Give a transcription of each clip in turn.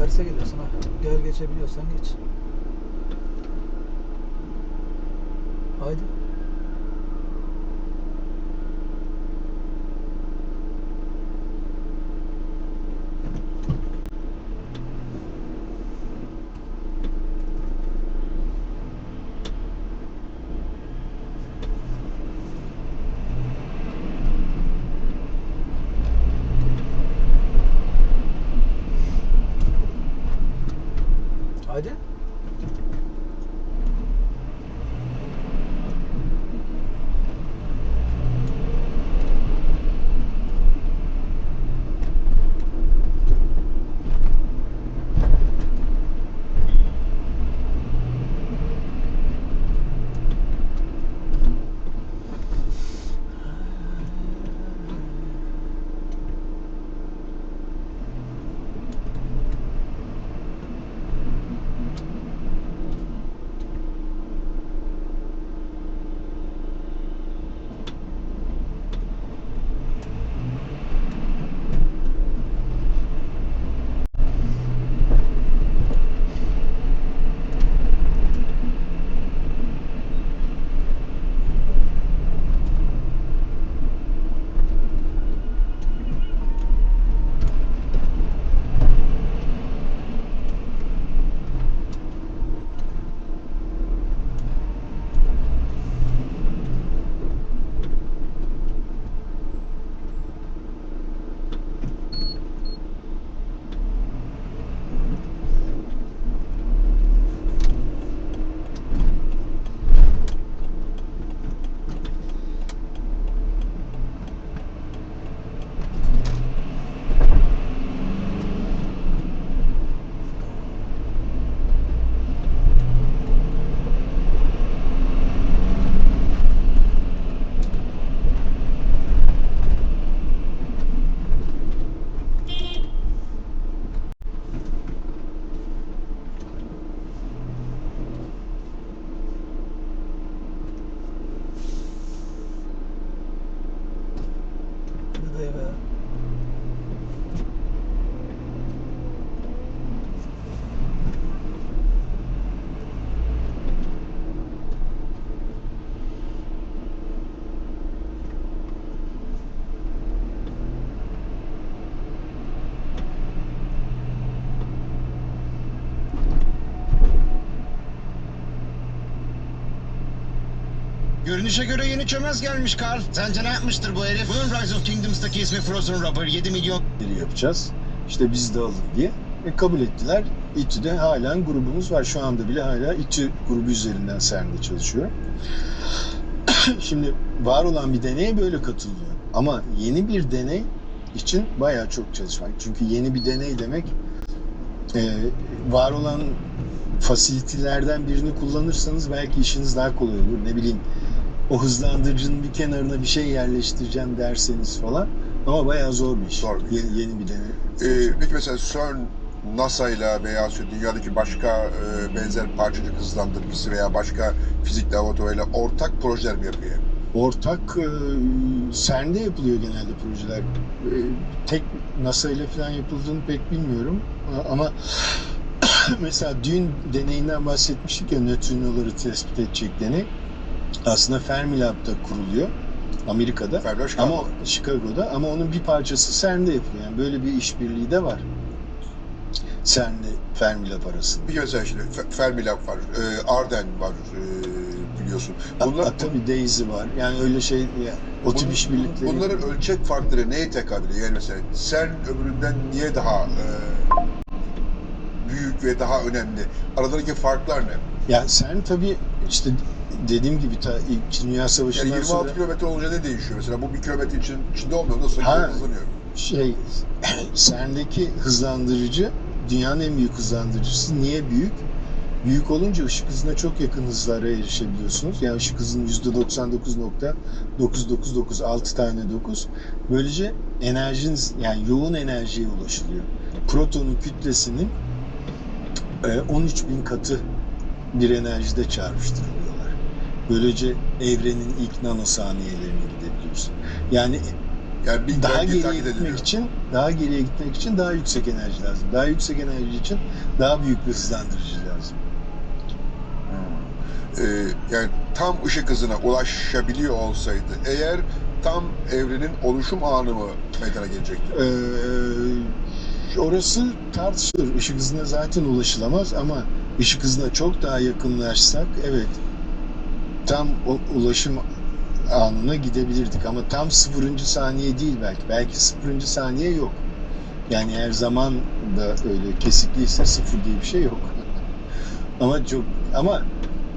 Terse gidiyorsun ha. Gel geçebiliyorsan geç. Görünüşe göre yeni çömez gelmiş Carl. Sence ne yapmıştır bu herif? Bunun Rise of Kingdoms'taki ismi Frozen Rubber 7 milyon yapacağız. İşte biz de alın diye. E, kabul ettiler. İTÜ'de halen grubumuz var. Şu anda bile hala İTÜ grubu üzerinden CERN'de çalışıyor. Şimdi var olan bir deneye böyle katılıyor. Ama yeni bir deney için bayağı çok çalışmak. Çünkü yeni bir deney demek e, var olan fasilitelerden birini kullanırsanız belki işiniz daha kolay olur. Ne bileyim o hızlandırıcının bir kenarına bir şey yerleştireceğim derseniz falan. Ama bayağı zor bir iş. Zor bir. Yeni, yeni bir deney. Ee, peki mesela CERN NASA ile veya dünyadaki başka e, benzer parçacık hızlandırıcısı veya başka fizik laboratuvarıyla ortak projeler mi yapıyor? Ortak e, CERN'de yapılıyor genelde projeler. E, tek NASA ile falan yapıldığını pek bilmiyorum. A- Ama mesela dün deneyinden bahsetmiştik ya nötrinoları tespit edecek deney. Aslında Fermilab'da kuruluyor. Amerika'da. Fermi Ama? Chicago'da ama onun bir parçası CERN'de yapılıyor. Yani böyle bir işbirliği de var. CERN'le Fermilab arasında. Peki mesela şimdi Fe- Fermilab var, e, Arden var e, biliyorsun. Bunlar, Bunlar, tabii Daisy var. Yani öyle şey o tip işbirlikleri. Bunların ölçek farkları neye tekabül ediyor? Yani mesela CERN öbüründen niye daha e, büyük ve daha önemli? Aralarındaki farklar ne? Yani CERN tabii işte dediğim gibi ta ilk Dünya Yani Savaşı'ndan 26 sonra kilometre olunca ne değişiyor? Mesela bu bir kilometre için, içinde olmuyor. Nasıl Ha. hızlanıyor? şey CERN'deki hızlandırıcı dünyanın en büyük hızlandırıcısı. Niye büyük? Büyük olunca ışık hızına çok yakın hızlara erişebiliyorsunuz. Yani ışık hızının %99.999 6 tane 9. Böylece enerjiniz yani yoğun enerjiye ulaşılıyor. Protonun kütlesinin e, 13 bin katı bir enerjide çarpıştırılıyorlar. Böylece evrenin ilk nanosaniyelerini gidebiliyoruz. Yani Yani Big daha geriye gitmek ediliyor. için daha geriye gitmek için daha yüksek enerji lazım. Daha yüksek enerji için daha büyük bir hızlandırıcı lazım. Ee, yani tam ışık hızına ulaşabiliyor olsaydı eğer tam evrenin oluşum anı mı meydana gelecekti? Ee, orası tartışılır. Işık hızına zaten ulaşılamaz ama ışık hızına çok daha yakınlaşsak evet tam o ulaşım anına gidebilirdik ama tam sıfırıncı saniye değil belki. Belki sıfırıncı saniye yok. Yani eğer zaman da öyle kesikliyse sıfır diye bir şey yok. ama çok ama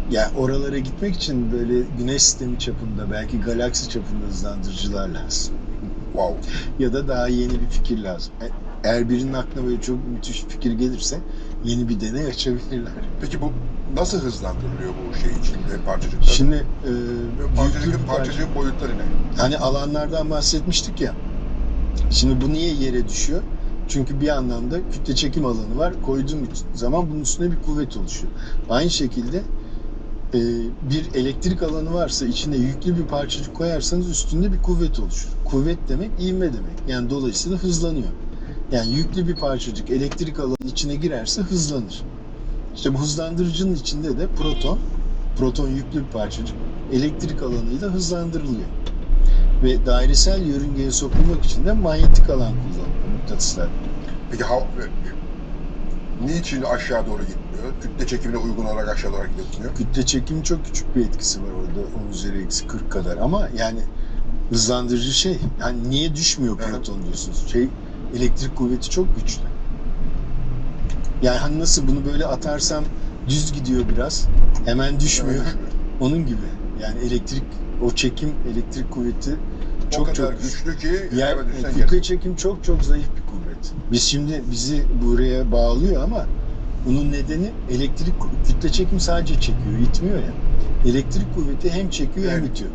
ya oralara gitmek için böyle güneş sistemi çapında belki galaksi çapında hızlandırıcılar lazım Wow. ya da daha yeni bir fikir lazım. E- Eğer birinin aklına böyle çok müthiş bir fikir gelirse yeni bir deney açabilirler. Peki bu nasıl hızlandırılıyor bu şey içinde parçacıklar? Şimdi e, büyüklük parçacığın, bir parça- parçacığın boyutları ne? hani alanlardan bahsetmiştik ya. Şimdi bu niye yere düşüyor? Çünkü bir anlamda kütle çekim alanı var. Koyduğum zaman bunun üstüne bir kuvvet oluşuyor. Aynı şekilde e, bir elektrik alanı varsa içine yüklü bir parçacık koyarsanız üstünde bir kuvvet oluşur. Kuvvet demek ivme demek. Yani dolayısıyla hızlanıyor. Yani yüklü bir parçacık elektrik alanı içine girerse hızlanır. İşte bu hızlandırıcının içinde de proton, proton yüklü bir parçacık elektrik alanıyla hızlandırılıyor. Ve dairesel yörüngeye sokulmak için de manyetik alan kullanılıyor mıknatıslar. Peki ha, niçin aşağı doğru gitmiyor? Kütle çekimine uygun olarak aşağı doğru gitmiyor. Kütle çekimi çok küçük bir etkisi var orada 10 üzeri eksi 40 kadar ama yani hızlandırıcı şey yani niye düşmüyor Evet. proton diyorsunuz? Şey elektrik kuvveti çok güçlü. Yani hani nasıl bunu böyle atarsam düz gidiyor biraz hemen düşmüyor. Onun gibi. Yani elektrik o çekim elektrik kuvveti o çok kadar çok güçlü ki düşsen kütle çekim çok çok zayıf bir kuvvet. Biz şimdi bizi buraya bağlıyor ama bunun nedeni elektrik kütle çekim sadece çekiyor, itmiyor ya. Elektrik kuvveti hem çekiyor hem Evet. itiyor.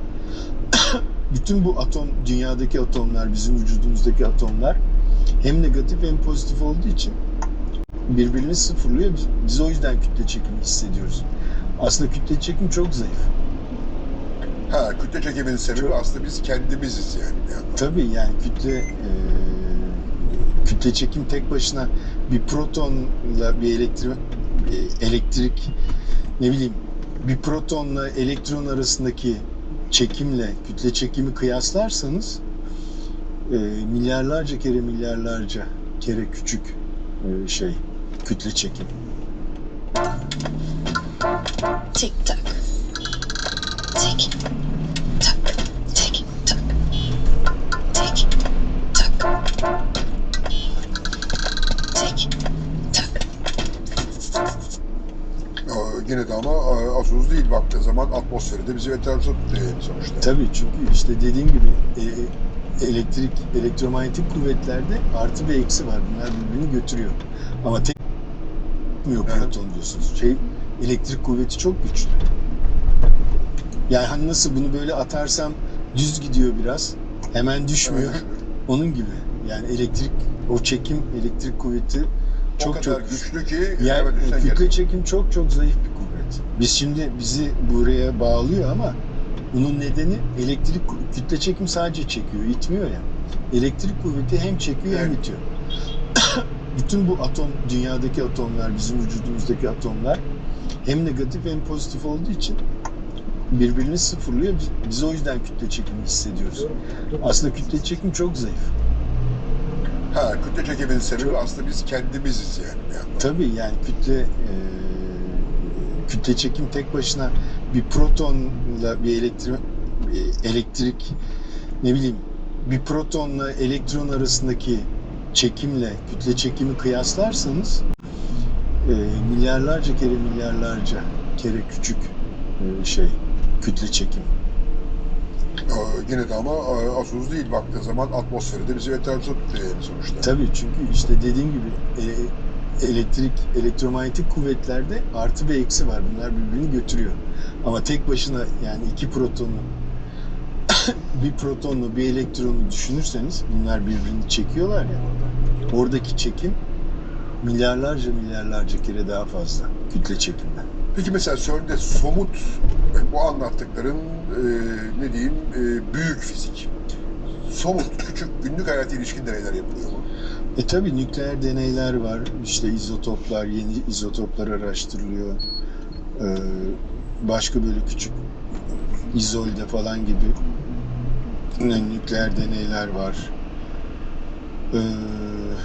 Bütün bu atom, dünyadaki atomlar, bizim vücudumuzdaki atomlar hem negatif hem pozitif olduğu için birbirini sıfırlıyor. Biz, biz o yüzden kütle çekimi hissediyoruz. Aslında kütle çekim çok zayıf. Ha, kütle çekiminin sebebi Çok- aslında biz kendimiziz yani. yandan. Tabii yani kütle e, kütle çekim tek başına bir protonla bir elektrik elektrik ne bileyim bir protonla elektron arasındaki çekimle kütle çekimi kıyaslarsanız e, milyarlarca kere milyarlarca kere küçük e, şey kütle çekim. Tick tock. Tick tock. Tick tock. Tick tock. Tick tock. Ee, Yine de ama e, az uz değil baktığı zaman atmosferi de bizi etrafımıza tutuyor sonuçta. Tabii çünkü işte dediğim gibi e, elektrik, elektromanyetik kuvvetlerde artı ve eksi var. Bunlar birbirini götürüyor. Ama tek Evet. proton diyorsunuz. Şey, elektrik kuvveti çok güçlü. Yani hani nasıl bunu böyle atarsam düz gidiyor biraz. Hemen düşmüyor. düşmüyor. Onun gibi. Yani elektrik, o çekim, elektrik kuvveti o çok kadar çok güçlü ki yani kütle çekim çok çok zayıf bir kuvvet. Biz şimdi bizi buraya bağlıyor ama bunun nedeni elektrik kütle çekim sadece çekiyor, itmiyor ya. Elektrik kuvveti hem çekiyor hem Evet. itiyor. Bütün bu atom, dünyadaki atomlar, bizim vücudumuzdaki atomlar hem negatif hem pozitif olduğu için birbirini sıfırlıyor. Biz, o yüzden kütle çekimi hissediyoruz. Aslında kütle çekim çok zayıf. Ha, kütle çekiminin sebebi Çok- aslında biz kendimiziz yani. Tabii yani kütle e, kütle çekim tek başına bir protonla bir elektrik elektrik ne bileyim bir protonla elektron arasındaki çekimle kütle çekimi kıyaslarsanız e, milyarlarca kere milyarlarca kere küçük e, şey kütle çekim. Ee, Yine de ama e, az uz değil baktığı zaman atmosferi de bizi etrafımıza tutuyor yani sonuçta. Tabii çünkü işte dediğim gibi e, elektrik, elektromanyetik kuvvetlerde artı ve eksi var. Bunlar birbirini götürüyor. Ama tek başına yani iki protonu bir protonla bir elektronu düşünürseniz bunlar birbirini çekiyorlar ya. Oradaki çekim milyarlarca milyarlarca kere daha fazla kütle çekimden. Peki mesela CERN'de somut bu anlattıkların e, ne diyeyim e, büyük fizik. somut, küçük, günlük hayata ilişkin deneyler yapılıyor mu? E tabi nükleer deneyler var. İşte izotoplar, yeni izotoplar araştırılıyor. Ee, başka böyle küçük izolde falan gibi nükleer deneyler var. Ee,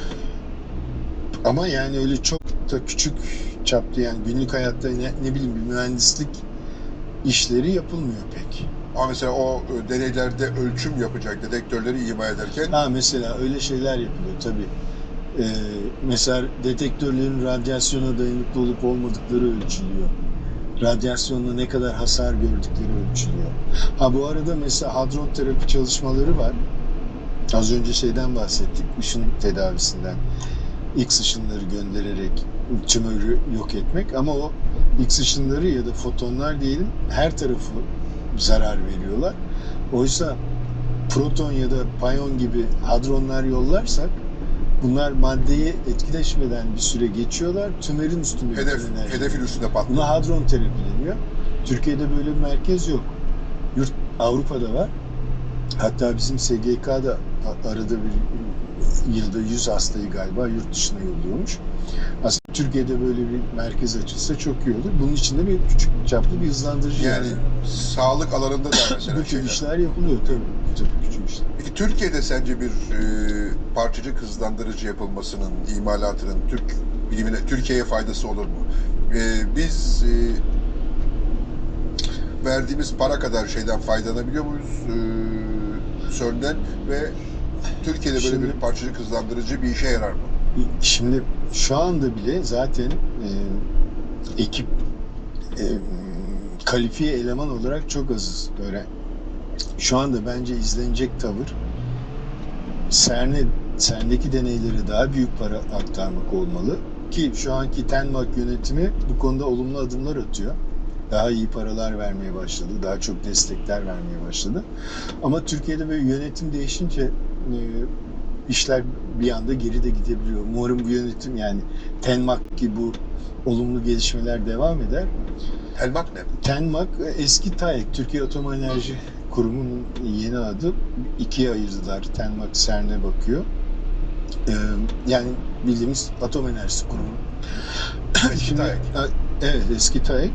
ama yani öyle çok da küçük çaplı yani günlük hayatta ne, ne bileyim bir mühendislik işleri yapılmıyor pek. Ama mesela o e, deneylerde ölçüm yapacak dedektörleri ima ederken Ha mesela öyle şeyler yapılıyor tabii. Ee, mesela detektörlerin radyasyona dayanıklı olup olmadıkları ölçülüyor. Radyasyonla ne kadar hasar gördükleri ölçülüyor. Ha bu arada mesela hadron terapi çalışmaları var. Az önce şeyden bahsettik, ışın tedavisinden. X ışınları göndererek tümörü yok etmek ama o X ışınları ya da fotonlar diyelim her tarafı zarar veriyorlar. Oysa proton ya da payon gibi hadronlar yollarsak bunlar maddeye etkileşmeden bir süre geçiyorlar. Tümörün üstünde hedef, hedefin üstüne patlıyor. Buna hadron terapi deniyor. Türkiye'de böyle bir merkez yok. Yurt Avrupa'da var. Hatta bizim SGK'da arada bir yılda 100 hastayı galiba yurt dışına yolluyormuş. Aslında Türkiye'de böyle bir merkez açılsa çok iyi olur. Bunun için de bir küçük çaplı bir hızlandırıcı Yani yani. sağlık alanında da mesela Bu tür şeyler. işler yapılıyor tabii. Tabii küçük işler. Peki Türkiye'de sence bir e, parçacık hızlandırıcı yapılmasının, imalatının Türk bilimine, Türkiye'ye faydası olur mu? E, biz e, verdiğimiz para kadar şeyden faydalanabiliyor muyuz e, CERN'den ve Türkiye'de böyle Şimdi- bir parçacık hızlandırıcı bir işe yarar mı? Şimdi şu anda bile zaten e, ekip e, kalifiye eleman olarak çok azız. Böyle şu anda bence izlenecek tavır CERN'e CERN'deki deneylere daha büyük para aktarmak olmalı ki şu anki TENMAK yönetimi bu konuda olumlu adımlar atıyor. Daha iyi paralar vermeye başladı, daha çok destekler vermeye başladı. Ama Türkiye'de böyle yönetim değişince işler bir anda geri de gidebiliyor. Umarım bu yönetim yani TENMAK gibi bu olumlu gelişmeler devam eder. Helmak ne? TENMAK eski TAEK, Türkiye Atom Enerji Kurumu'nun yeni adı. ikiye ayırdılar. TENMAK CERN'e bakıyor. Ee, yani bildiğimiz Atom Enerjisi Kurumu. Eski Şimdi- TAEK. Evet eski TAEK.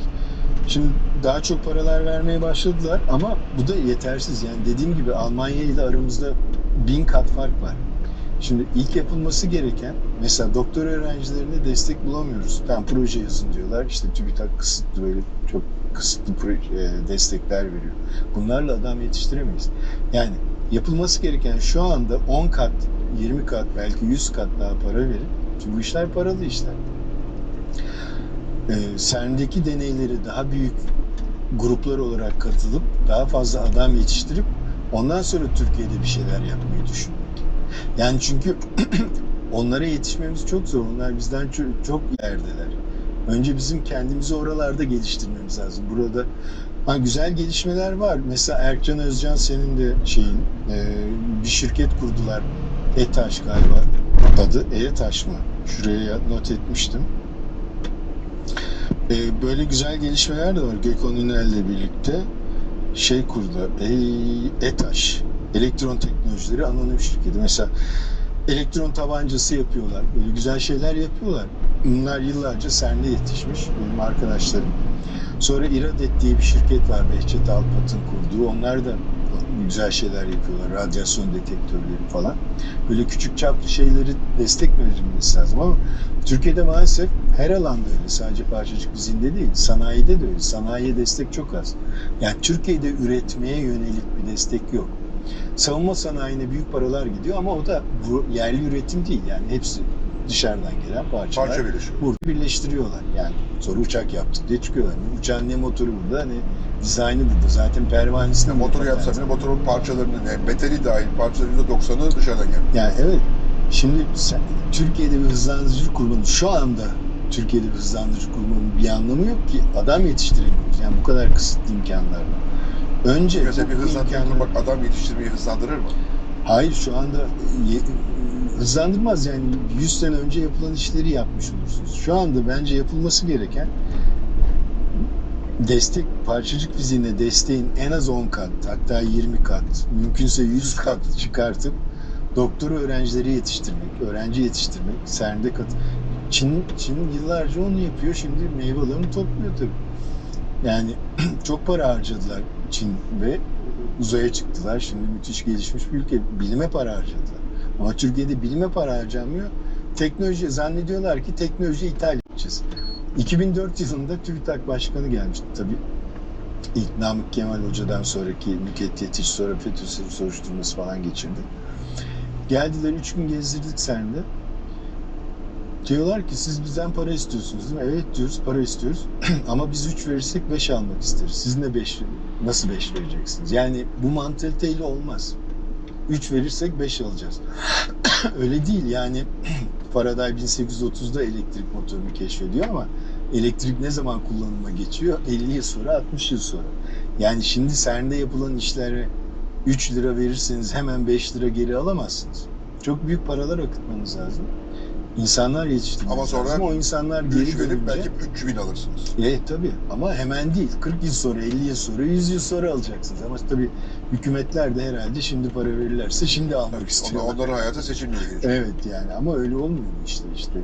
Şimdi daha çok paralar vermeye başladılar ama bu da yetersiz. Yani dediğim gibi Almanya ile aramızda bin kat fark var. Şimdi ilk yapılması gereken mesela doktor öğrencilerine destek bulamıyoruz. Tam proje yazın diyorlar. İşte TÜBİTAK kısıtlı böyle çok kısıtlı proje, e, destekler veriyor. Bunlarla adam yetiştiremeyiz. Yani yapılması gereken şu anda 10 kat, 20 kat belki 100 kat daha para verin. Çünkü bu işler paralı işler. Ee, CERN'deki deneyleri daha büyük gruplar olarak katılıp daha fazla adam yetiştirip ondan sonra Türkiye'de bir şeyler yapmayı düşünmek. Yani çünkü onlara yetişmemiz çok zor. Onlar bizden çok, çok ilerideler. Önce bizim kendimizi oralarda geliştirmemiz lazım. Burada ha, güzel gelişmeler var. Mesela Erkcan Özcan senin de şeyin e, bir şirket kurdular. ETAŞ galiba adı. ETAŞ mı? Şuraya not etmiştim. E, böyle güzel gelişmeler de var. Gökhan Ünel'le birlikte şey kurdu. E, ETAŞ. Elektron Teknolojileri Anonim Şirketi. Mesela elektron tabancası yapıyorlar. Böyle güzel şeyler yapıyorlar. Bunlar yıllarca CERN'de yetişmiş benim arkadaşlarım. Sonra İradet diye bir şirket var Behçet Alpat'ın kurduğu. Onlar da güzel şeyler yapıyorlar. Radyasyon detektörleri falan. Böyle küçük çaplı şeyleri destek verilmesi lazım ama Türkiye'de maalesef her alanda öyle. Sadece parçacık dizinde değil. Sanayide de öyle. Sanayiye destek çok az. Yani Türkiye'de üretmeye yönelik bir destek yok. Savunma sanayine büyük paralar gidiyor ama o da yerli üretim değil. Yani hepsi dışarıdan gelen parçalar. Parça. Burada birleştiriyorlar yani. Sonra uçak yaptık diye çıkıyorlar. Uçağın ne motoru burada ne dizaynı burada. Zaten pervanesinde Yani motoru yapsa bile motorun parçalarının, yani metali dahil parçaların %90'ı dışarıdan gelmiş. Yani evet. Şimdi sen, Türkiye'de bir hızlandırıcı kurmanın şu anda Türkiye'de bir hızlandırıcı kurmanın bir anlamı yok ki. Adam yetiştiremiyoruz. Yani bu kadar kısıtlı imkanlarla. Önce Mesela bir hızlandırma imkanları- kurmak adam yetiştirmeyi hızlandırır mı? Hayır şu anda hızlandırmaz yani 100 sene önce yapılan işleri yapmış olursunuz. Şu anda bence yapılması gereken destek parçacık fiziğine desteğin en az 10 kat hatta 20 kat mümkünse 100 kat çıkartıp doktora öğrencileri yetiştirmek, öğrenci yetiştirmek, CERN'de kat. Çin, Çin yıllarca onu yapıyor. Şimdi meyvelerini topluyor tabii. Yani çok para harcadılar Çin ve uzaya çıktılar. Şimdi müthiş gelişmiş bir ülke. Bilime para harcadılar. Ama Türkiye'de bilime para harcanmıyor. Teknoloji zannediyorlar ki teknoloji ithal edeceğiz. 2004 yılında TÜBİTAK Başkanı gelmişti tabii. İlk Namık Kemal Hoca'dan sonraki Nükhet Yetiş sonra FETÖ soruşturması falan geçirdi. Geldiler üç gün gezdirdik CERN'de. Diyorlar ki siz bizden para istiyorsunuz değil mi? Evet diyoruz para istiyoruz. Ama biz 3 verirsek 5 almak isteriz. Siz ne 5 nasıl 5 vereceksiniz? Yani bu mantaliteyle olmaz. 3 verirsek 5 alacağız. Öyle değil yani Faraday 1830'da elektrik motorunu keşfediyor ama elektrik ne zaman kullanıma geçiyor? 50 yıl sonra 60 yıl sonra. Yani şimdi CERN'de yapılan işlere 3 lira verirseniz hemen 5 lira geri alamazsınız. Çok büyük paralar akıtmanız lazım. İnsanlar yetiştirmeniz Ama sonra lazım. O insanlar geri 3 verip dönünce... belki 3000 alırsınız. Evet tabii ama hemen değil. 40 yıl sonra, 50 yıl sonra, 100 yıl sonra alacaksınız. Ama tabii hükümetler de herhalde şimdi para verirlerse şimdi almak Tabii, istiyorlar. onlar- onların hayatı seçimle geçiyor. Evet yani ama öyle olmuyor işte işte.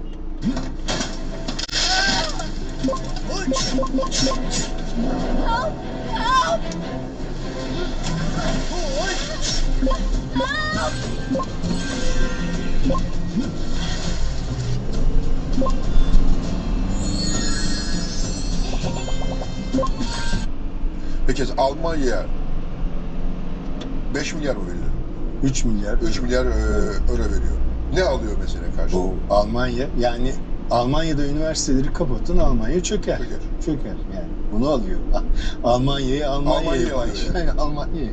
Peki Almanya 5 milyar mı veriyor? 3 milyar. 3 milyar e, euro veriyor. Ne alıyor mesela? Bu Almanya yani Almanya'da üniversiteleri kapatın Almanya çöker. Çöker. Çöker yani. Bunu alıyor. Almanya'yı Almanya'ya Almanya'yı Almanya alıyor. Almanya'ya.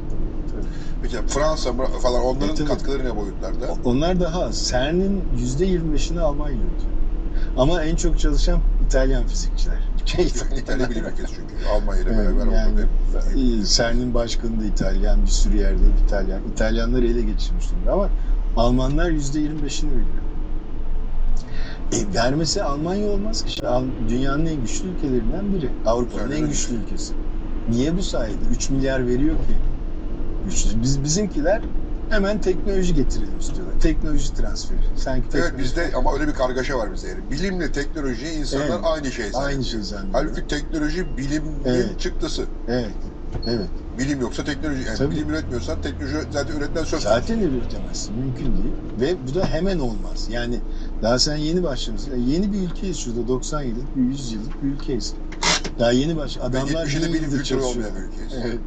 Peki Fransa falan onların evet. katkıları ne boyutlarda? Onlar daha az. CERN'in %25'ini Almanya ödüyor. Ama en çok çalışan İtalyan fizikçiler. Şey, İtalya bilim ülkesi çünkü. Almanya ile beraber yani, orada CERN'in başkanı da İtalyan, bir sürü yerde İtalyan. İtalyanları ele geçirmiş durumda ama Almanlar %25'ini veriyor. E, vermesi Almanya olmaz ki. Dünyanın en güçlü ülkelerinden biri. Avrupa'nın en güçlü ülkesi. Niye bu sayede? 3 milyar veriyor ki. Güçlü. Biz, bizimkiler hemen teknoloji getirelim istiyorlar. Teknoloji transferi. Sanki Evet teknoloji- bizde ama öyle bir kargaşa var bizde yani. Bilimle teknoloji insanlar Evet. aynı şey zannediyor. Aynı şey zannediyor. Halbuki teknoloji bilimin Evet. çıktısı. Evet. Evet. Bilim yoksa teknoloji. Yani Tabii. bilim üretmiyorsan teknoloji zaten üretmen söz. Zaten üretemezsin. Mümkün değil. Ve bu da hemen olmaz. Yani daha sen yeni başlamışsın. Yani yeni bir ülkeyiz şurada. 90 yıllık, bir 100 yıllık bir ülkeyiz. Daha yeni baş. Adamlar 70'inde bin bilim yıldır kültürü olmayan bir ülkeyiz. Evet.